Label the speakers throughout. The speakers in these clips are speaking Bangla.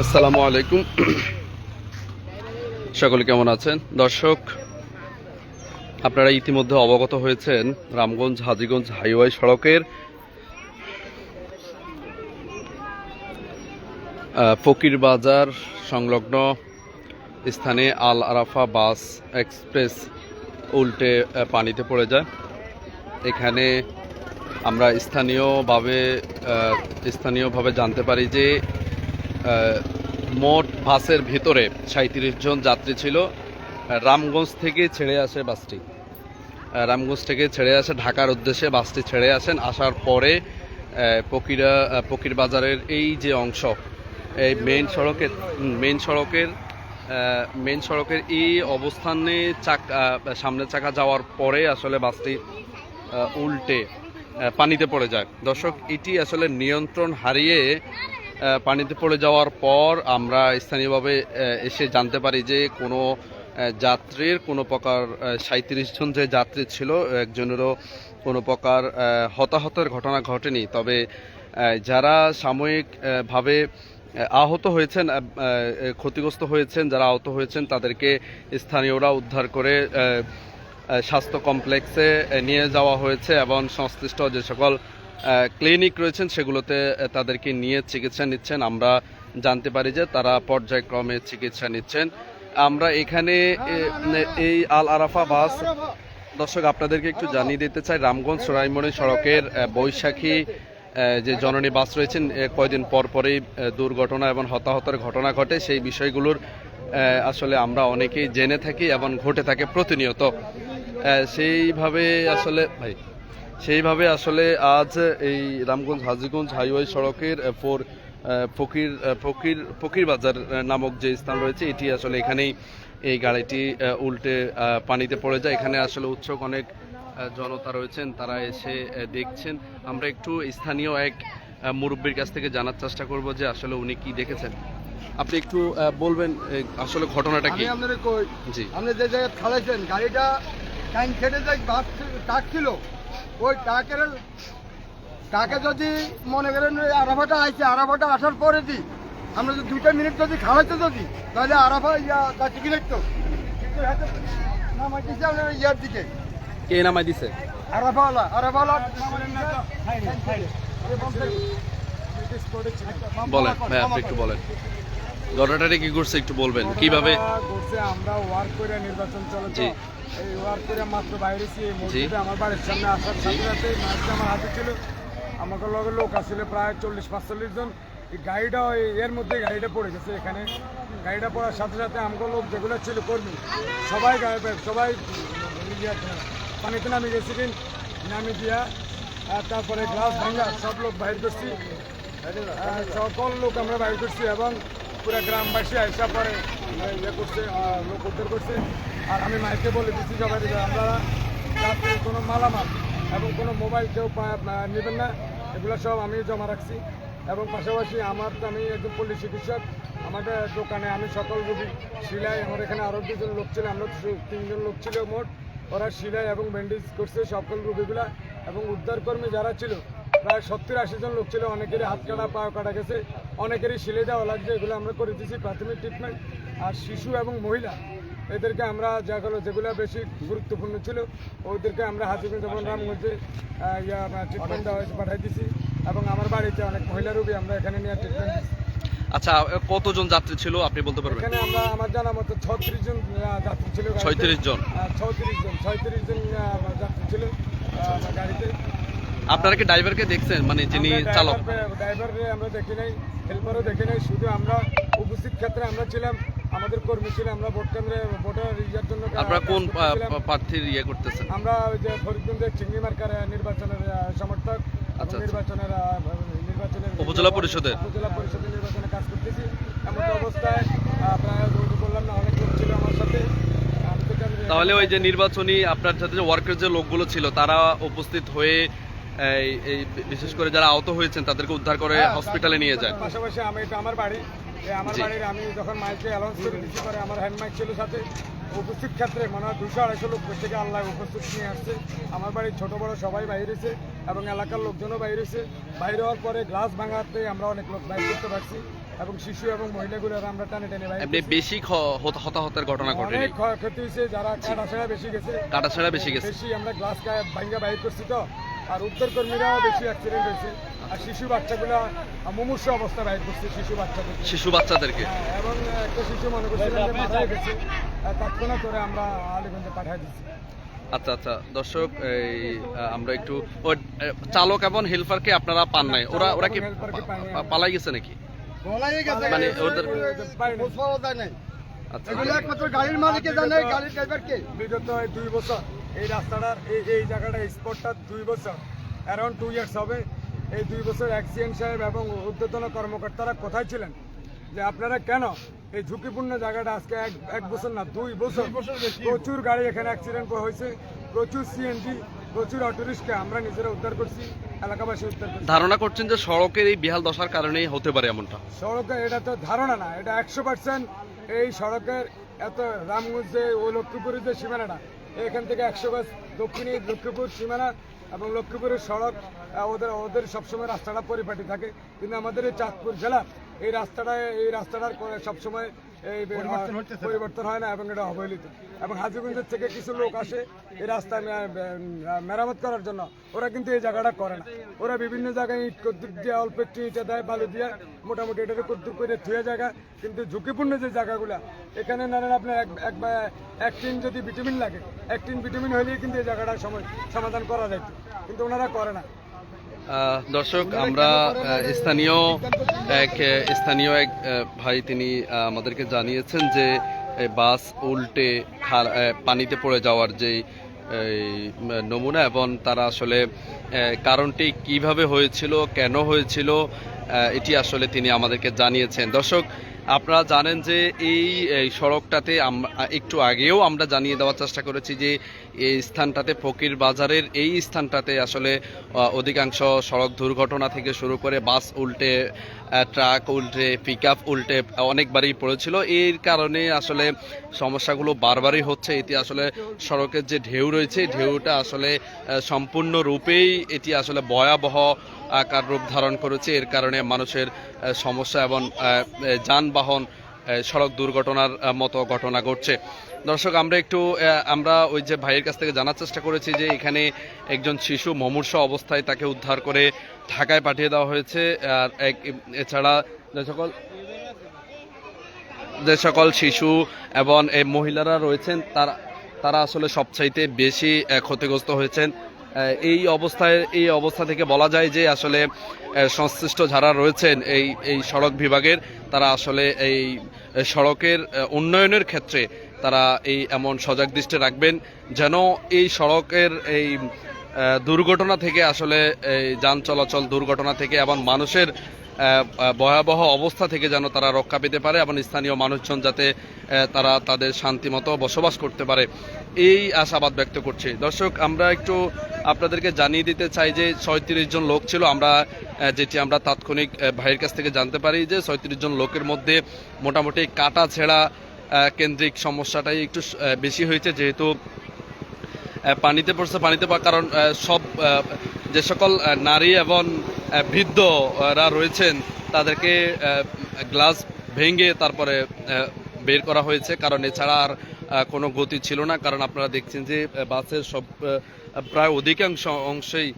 Speaker 1: আসসালামু আলাইকুম। সকলে কেমন আছেন? দর্শক, আপনারা ইতিমধ্যে অবগত হয়েছেন রামগঞ্জ হাজিগঞ্জ হাইওয়ে সড়কের ফকির বাজার সংলগ্ন স্থানে আল আরাফা বাস এক্সপ্রেস উল্টে পানিতে পড়ে যায়। এখানে আমরা স্থানীয়ভাবে স্থানীয়ভাবে জানতে পারি যে মোট বাসের ভিতরে সাঁত্রিশ জন যাত্রী ছিল। রামগঞ্জ থেকে ছেড়ে আসে বাসটি। রামগঞ্জ থেকে ছেড়ে আসে ঢাকার উদ্দেশ্যে বাসটি ছেড়ে আসেন। আসার পরে পকিরা পকির বাজারের এই যে অংশ এই মেইন সড়কের মেন সড়কের মেন সড়কের এই অবস্থানে চাক আহ, সামনের চাকা যাওয়ার পরে আসলে বাসটি উল্টে পানিতে পড়ে যায় দর্শক এটি আসলে নিয়ন্ত্রণ হারিয়ে পানিতে পড়ে যাওয়ার পর আমরা স্থানীয়ভাবে এসে জানতে পারি যে কোনো যাত্রীর কোনো প্রকার সাঁত্রিশ জন যে যাত্রী ছিল একজনেরও কোনো প্রকার হতাহতের ঘটনা ঘটেনি। তবে যারা সাময়িক আহ, ভাবে আহ, আহত হয়েছেন ক্ষতিগ্রস্ত হয়েছেন যারা আহত হয়েছেন তাদেরকে স্থানীয়রা উদ্ধার করে স্বাস্থ্য কমপ্লেক্সে নিয়ে যাওয়া হয়েছে এবং সংশ্লিষ্ট যে সকল ক্লিনিক রয়েছেন সেগুলোতে তাদেরকে নিয়ে চিকিৎসা নিচ্ছেন। আমরা জানতে পারি যে তারা পর্যায়ক্রমে চিকিৎসা নিচ্ছেন। আমরা এখানে এই আল আরাফা বাস, দর্শক আপনাদেরকে একটু জানিয়ে দিতে চাই, রামগঞ্জ সোনাইমণি সড়কের বৈশাখী যে জননী বাস রয়েছেন কয়দিন পর পরেই দুর্ঘটনা এবং হতাহতের ঘটনা ঘটে, সেই বিষয়গুলোর আসলে আমরা অনেকেই জেনে থাকি এবং ঘটে থাকে প্রতিনিয়ত। সেইভাবে আসলে ভাই সেইভাবে আসলে আজ এই রামগঞ্জ হাজিগঞ্জ হাইওয়ে সড়কের ফোর ফকির ফকির ফকির বাজার নামক যে স্থান রয়েছে এটি আসলে এখানেই এই গাড়িটি উল্টে পানিতে পড়ে যায়। এখানে আসলে উৎসুক অনেক জনতা রয়েছেন তারা এসে দেখছেন। আমরা একটু স্থানীয় এক মুরব্বীর কাছ থেকে জানার চেষ্টা করব যে আসলে উনি কি দেখেছেন। আপনি একটু বলবেন আসলে ঘটনাটা কি?
Speaker 2: আমি আপনাদের কই?
Speaker 1: জি।
Speaker 2: আপনি যে জায়গায় খালাইছেন গাড়িটা টাইম খেটে যে বাস ট্রাক ছিল। ওই ট্রাকের ট্রাকে যদি মনে করেন ওই আরাফাটা আইছে আরাফাটা আসার পরে দি আমরা যদি দুইটা মিনিট যদি খাওয়াইতো যদি তাহলে আরাফা ইয়া যাচ্ছে কি লিখতো কিন্তু হাতে নামাইতেছে আপনার ইয়ার দিকে।
Speaker 1: কে নামাই দিছে?
Speaker 2: আরাফাওয়ালা আরাফাওয়ালা।
Speaker 1: বলেন ভাই আপনি একটু বলেন। ঘটনাটা কি করছে একটু বলবেন। কীভাবে
Speaker 2: করছে আমরা ওয়ার্ক করে নির্বাচন চলে তো। এই ওয়ার্ক করে মাত্র বাইরেছি এই মসজিদে আমার বাড়ির সামনে আসার সাথে সাথে মাছটা আমার হাতে ছিল। আমাকে লগে লোক আসছিল প্রায় চল্লিশ পাঁচচল্লিশ জন। এই গাড়িটা ওই এর মধ্যে গাড়িটা পড়ে গেছে এখানে। গাড়িটা পড়ার সাথে সাথে আমাকে লোক যেগুলো ছিল কর্মী সবাই গাড়ি সবাই ইয়ে পানিতে নামে গেছি নামি দিয়া আর তারপরে গ্লাস ভাঙ্গা সব লোক বাইর করছি। সকল লোক আমরা বাইর করছি এবং পুরো গ্রামবাসী আইসা পরে ইয়ে করছে লোক উদ্ধার করছে। আর আমি মাইকে বলে দিচ্ছি সবাই যাতে কোনো মালামাল এবং কোনো মোবাইল কেউ নেবেন না, এগুলো সব আমি জমা রাখছি। এবং পাশাপাশি আমার তো আমি একজন পল্লী চিকিৎসক, আমাদের দোকানে আমি সকল রোগী সিলাই, আমার এখানে আরও দুজন লোক ছিল, আমরা তিনজন লোক ছিল মোট। ওরা সিলাই এবং ব্যান্ডেজ করছে সকল রোগীগুলা এবং উদ্ধারকর্মী যারা ছিল, প্রায় সত্তর আশি জন লোক ছিল, অনেকেরই হাত কাটা, পা কাটা গেছে, অনেকেরই সিলে দেওয়া লাগছে, এগুলো আমরা করে দিয়েছি প্রাথমিক ট্রিটমেন্ট আর শিশু এবং মহিলা এদেরকে আমরা যেগুলো যেগুলো বেশি গুরুত্বপূর্ণ ছিল ওদেরকে আমরা হাজিগঞ্জ যেমন রামগঞ্জে ইয়া ট্রিটমেন্ট দেওয়া হয়েছে পাঠাই দিছি। এবং আমার বাড়িতে অনেক মহিলা রোগী আমরা এখানে নিয়ে ট্রিটমেন্ট
Speaker 1: আচ্ছা কতজন যাত্রী ছিল আপনি বলতে পারবেন?
Speaker 2: এখানে আমরা আমার জানা মতো ছত্রিশ জন যাত্রী ছিল।
Speaker 1: ছয়ত্রিশ জন।
Speaker 2: ছত্রিশ জন ছয়ত্রিশ জন যাত্রী ছিল গাড়িতে।
Speaker 1: আপনারা কি ড্রাইভারকে দেখছেন? মানে যিনি চালক।
Speaker 2: ড্রাইভার- আমরা দেখি নাই হেল্পারও দেখি নাই শুধু আমরা উপস্থিত ক্ষেত্রে আমরা ছিলাম। আমাদের কর্মী ছিল আমরা ভোট কেন্দ্রে ভোটার ইয়ার জন্য
Speaker 1: আপনারা কোন প্রার্থীর ইয়ে করতেছেন?
Speaker 2: আমরা ওই যে ফরিদগঞ্জের চিংড়ি মার্কার নির্বাচনের সমর্থক
Speaker 1: আচ্ছা।
Speaker 2: নির্বাচনের আহ, নির্বাচনের
Speaker 1: উপজেলা পরিষদের?
Speaker 2: উপজেলা পরিষদের নির্বাচনে কাজ করতেছি। এমন অবস্থায় প্রায় বললাম না অনেক লোক ছিল আমার সাথে।
Speaker 1: তাহলে ওই যে নির্বাচনী আপনার সাথে যে ওয়ার্কের যে লোকগুলো ছিল তারা উপস্থিত হয়ে এই বিশেষ করে যারা আহত হয়েছেন তাদেরকে উদ্ধার করে
Speaker 2: হ্যাঁ,
Speaker 1: হসপিটালে নিয়ে যায়।
Speaker 2: পাশাপাশি আমি এটা আমার বাড়ি। আমার বাড়ির আমি যখন মাইকে অ্যালাউন্স করে দিচ্ছি পরে আমার হ্যান্ড মাইক ছিল সাথে উপস্থিত ক্ষেত্রে মনে হয় দুশো আড়াইশো লোক থেকে আল্লাহ উপস্থিত নিয়ে আসছে। আমার বাড়ির ছোট বড় সবাই বাইরেছে এবং এলাকার লোকজনও বাইরেছে বাইরে হওয়ার পরে গ্লাস ভাঙাতে আমরা অনেক লোক বাইর করতে পারছি এবং শিশু এবং মহিলাগুলো আমরা টানে টানে বাইর
Speaker 1: বেশি হতাহতের ঘটনা ঘটে
Speaker 2: অনেক ক্ষয়ক্ষতি হয়েছে যারা কাটা ছেড়া বেশি গেছে।
Speaker 1: কাটা ছেঁড়া বেশি গেছে।
Speaker 2: বেশি আমরা গ্লাস ভাঙ্গা বাইর করছি তো। আর উদ্ধার কর্মীরাও বেশি অ্যাক্সিডেন্ট হয়েছে। আর শিশু বাচ্চাগুলো মুমূর্ষ অবস্থা বাইর করছে শিশু বাচ্চাদের।
Speaker 1: শিশু বাচ্চাদেরকে?
Speaker 2: হ্যাঁ, এবং একটা শিশু মনে করছিলাম যে গেছে তৎক্ষণাৎ করে আমরা আলিগঞ্জে পাঠিয়ে দিচ্ছি
Speaker 1: আচ্ছা আচ্ছা দর্শক এই আমরা একটু চালক এবং হেল্পারকে আপনারা পান নাই। ওরা ওরা কি পালাই গেছে নাকি? মানে ওদের আচ্ছা।
Speaker 2: একমাত্র গাড়ির মালিকে জানে গাড়ির ড্রাইভারকে বিগত এই দুই বছর এই রাস্তাটার এই এই জায়গাটা স্পটটা দুই বছর অ্যারাউন্ড টু ইয়ার্স হবে। এই দুই বছর অ্যাক্সিডেন্ট সাহেব এবং ঊর্ধ্বতন কর্মকর্তারা কোথায় ছিলেন? যে আপনারা কেন এই ঝুঁকিপূর্ণ জায়গাটা আজকে এক এক বছর না দুই বছর প্রচুর গাড়ি এখানে অ্যাক্সিডেন্ট হয়েছে প্রচুর সিএনজি প্রচুর অটোরিক্সা আমরা নিজেরা উদ্ধার করছি এলাকাবাসী উদ্ধার করছি।
Speaker 1: ধারণা করছেন যে সড়কের এই বিহাল দশার কারণেই হতে পারে এমনটা?
Speaker 2: সড়কে এটা তো ধারণা না এটা একশো পার্সেন্ট এই সড়কের এত রামগঞ্জ যে ও লক্ষ্মীপুরের যে সীমানাটা এখান থেকে একশো গাছ দক্ষিণী লক্ষ্মীপুর সীমানা এবং লক্ষ্মীপুরের সড়ক ওদের ওদের সবসময় রাস্তাটা পরিপাটি থাকে। কিন্তু আমাদের এই চাঁদপুর জেলা, এই রাস্তাটা এই রাস্তাটার সবসময় এই পরিবর্তন হয় না এবং এটা অবহেলিত। এবং হাজিগঞ্জের থেকে কিছু লোক আসে এই রাস্তা মে- মে- মেরামত করার জন্য। ওরা কিন্তু এই জায়গাটা করে না। ওরা বিভিন্ন জায়গায় ইট কদ্দুর দিয়ে অল্প একটু ইটা দেয় বালু দিয়ে মোটামুটি এটাকে কদ্দুর করে থুয়ে জায়গা। কিন্তু ঝুঁকিপূর্ণ যে জায়গাগুলো এখানে নানান আপনার এক এক বা- টিন যদি ভিটামিন লাগে এক টিন ভিটামিন হলেই কিন্তু এই জায়গাটার সময় সমাধান করা যেত কিন্তু ওনারা করে না।
Speaker 1: দর্শক, আমরা স্থানীয় এক স্থানীয় এক ভাই তিনি আমাদেরকে জানিয়েছেন যে বাস উল্টে পানিতে পড়ে যাওয়ার যেই নমুনা এবং তারা আসলে কারণটি কীভাবে হয়েছিল, কেন হয়েছিল এটি আসলে তিনি আমাদেরকে জানিয়েছেন। দর্শক আপনারা জানেন যে এই সড়কটাতে একটু আগেও আমরা জানিয়ে দেওয়ার চেষ্টা করেছি যে এই স্থানটাতে ফকির বাজারের এই স্থানটাতে আসলে অধিকাংশ সড়ক দুর্ঘটনা থেকে শুরু করে বাস উল্টে ট্রাক উল্টে পিক উল্টে অনেকবারই পড়েছিল। এর কারণে আসলে সমস্যাগুলো বারবারই হচ্ছে। এটি আসলে সড়কের যে ঢেউ রয়েছে ঢেউটা আসলে আহ, সম্পূর্ণরূপেই এটি আসলে ভয়াবহ আকার রূপ ধারণ করেছে। এর কারণে মানুষের সমস্যা এবং আহ, যানবাহন সড়ক দুর্ঘটনার মতো ঘটনা ঘটছে। দর্শক, আমরা একটু আমরা ওই যে ভাইয়ের কাছ থেকে জানার চেষ্টা করেছি যে এখানে একজন শিশু মমূর্ষ অবস্থায় তাকে উদ্ধার করে ঢাকায় পাঠিয়ে দেওয়া হয়েছে। আর এক- এছাড়া যে সকল যে সকল শিশু এবং মহিলারা রয়েছেন, তারা তারা আসলে সবচাইতে বেশি ক্ষতিগ্রস্ত হয়েছেন। এই অবস্থায়, এই অবস্থা থেকে বলা যায় যে আসলে সংশ্লিষ্ট যারা রয়েছেন এই এই সড়ক বিভাগের, তারা আসলে এই সড়কের উন্নয়নের ক্ষেত্রে তারা এই এমন সজাগ দৃষ্টি রাখবেন যেন এই সড়কের এই দুর্ঘটনা থেকে আসলে এই যান চলাচল দুর্ঘটনা থেকে এবং মানুষের ভয়াবহ অবস্থা থেকে যেন তারা রক্ষা পেতে পারে এবং স্থানীয় মানুষজন যাতে তারা তাদের শান্তিমতো বসবাস করতে পারে। এই আশাবাদ ব্যক্ত করছি। দর্শক, আমরা একটু আপনাদেরকে জানিয়ে দিতে চাই যে ছয়ত্রিশ জন লোক ছিল। আমরা যেটি আমরা তাৎক্ষণিক ভাইয়ের কাছ থেকে জানতে পারি যে ছয়ত্রিশ জন লোকের মধ্যে মোটামুটি কাটা ছেঁড়া কেন্দ্রিক সমস্যাটাই একটু বেশি হয়েছে যেহেতু পানিতে পড়ছে, পানিতে পড়ার কারণ সব যে সকল নারী এবং বৃদ্ধরা রয়েছেন তাদেরকে গ্লাস ভেঙে তারপরে বের করা হয়েছে। কারণ এছাড়া আর কোনো গতি ছিল না, কারণ আপনারা দেখছেন যে বাসের সব প্রায় অধিকাংশ অংশেই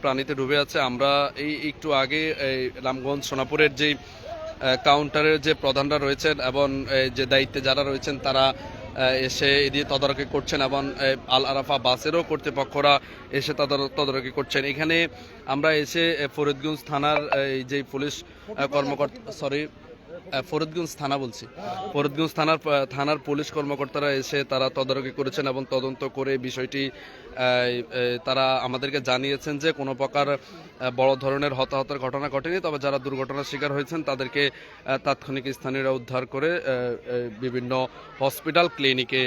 Speaker 1: প্রাণীতে ডুবে আছে। আমরা এই একটু আগে এই রামগঞ্জ সোনাপুরের যেই কাউন্টারের যে প্রধানরা রয়েছেন এবং যে দায়িত্বে যারা রয়েছেন, তারা এসে এদিকে তদারকি করছেন এবং আল আরাফা বাসেরও কর্তৃপক্ষরা এসে তদার- তদারকি করছেন। এখানে আমরা এসে ফরিদগঞ্জ থানার, এই যে পুলিশ কর্মকর্তা সরি ফরিদগঞ্জ থানা বলছি। ফরিদগঞ্জ থানার থানার পুলিশ কর্মকর্তারা এসে তারা তদারকি করেছেন এবং তদন্ত করে বিষয়টি তারা আমাদেরকে জানিয়েছেন যে কোনো প্রকার বড় ধরনের হতাহতের ঘটনা ঘটেনি, তবে যারা দুর্ঘটনার শিকার হয়েছেন তাদেরকে তাৎক্ষণিক স্থানীয়রা উদ্ধার করে বিভিন্ন হসপিটাল, ক্লিনিকে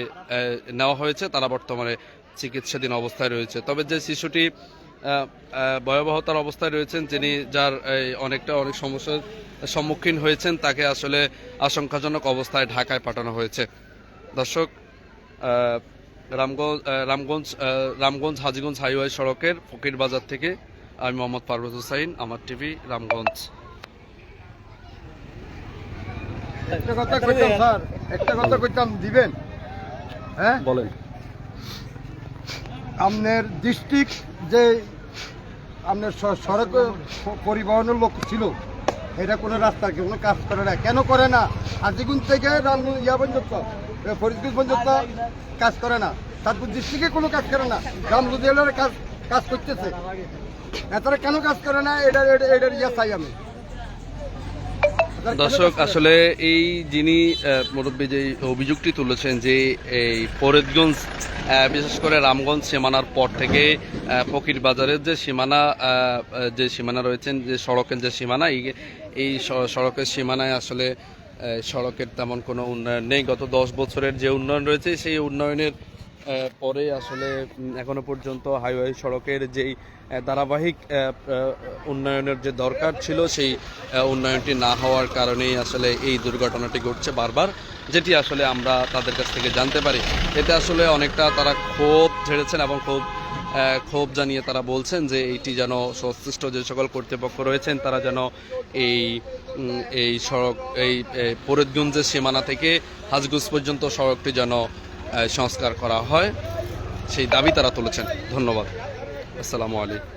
Speaker 1: নেওয়া হয়েছে। তারা বর্তমানে চিকিৎসাধীন অবস্থায় রয়েছে। তবে যে শিশুটি ভয়াবহতার অবস্থায় রয়েছেন যিনি যার এই, অনেকটা অনেক সমস্যার সম্মুখীন হয়েছেন তাকে আসলে আশঙ্কাজনক অবস্থায় ঢাকায় পাঠানো হয়েছে। দর্শক রামগঞ্জ রামগঞ্জ রামগঞ্জ হাজিগঞ্জ হাইওয়ে সড়কের ফকির বাজার থেকে আমি মোহাম্মদ পারভেজ হুসাইন আমার টিভি রামগঞ্জ।
Speaker 3: একটা কথা কইতাম স্যার। একটা কথা কইতাম দিবেন? হ্যাঁ?
Speaker 1: বলেন।
Speaker 3: আপনার ডিস্ট্রিক্ট যে আপনার সড়ক পরিবহনের লোক ছিল, এটা কোনো রাস্তার কোনো কাজ করে না। কেন করে না? আজিগুন থেকে ইয়া পর্যন্ত ফরিদগঞ্জ পর্যন্ত কাজ করে না। তারপর ডিস্ট্রিক্টে কোনো কাজ করে না। রাম লুধিয়ানার কাজ কাজ করতেছে। এতারা কেন কাজ করে না? এটা এটা- এটার ইয়া চাই আমি।
Speaker 1: দর্শক? আসলে এই যিনি মুরব্বী যে অভিযোগটি তুলেছেন যে এই ফরিদগঞ্জ বিশেষ করে রামগঞ্জ সীমানার পর থেকে ফকির বাজারের যে সীমানা যে সীমানা রয়েছেন, যে সড়কের যে সীমানা, এই- সড়কের সীমানায় আসলে সড়কের তেমন কোনো উন্নয়ন নেই গত দশ বছরের যে উন্নয়ন রয়েছে, সেই উন্নয়নের পরে আসলে এখনও পর্যন্ত হাইওয়ে সড়কের যেই ধারাবাহিক উন্নয়নের যে দরকার ছিল, সেই উন্নয়নটি না হওয়ার কারণেই আসলে এই দুর্ঘটনাটি ঘটছে বারবার, যেটি আসলে আমরা তাদের কাছ থেকে জানতে পারি। এতে আসলে অনেকটা তারা ক্ষোভ ঝেড়েছেন এবং ক্ষোভ ক্ষোভ জানিয়ে তারা বলছেন যে এইটি যেন সংশ্লিষ্ট যে সকল কর্তৃপক্ষ রয়েছেন, তারা যেন এই এই সড়ক এই, ফরিদগঞ্জের সীমানা থেকে হাজগুজ পর্যন্ত সড়কটি যেন সংস্কার করা হয় সেই দাবি তারা তুলেছেন। ধন্যবাদ। আসসালামু আলাইকুম।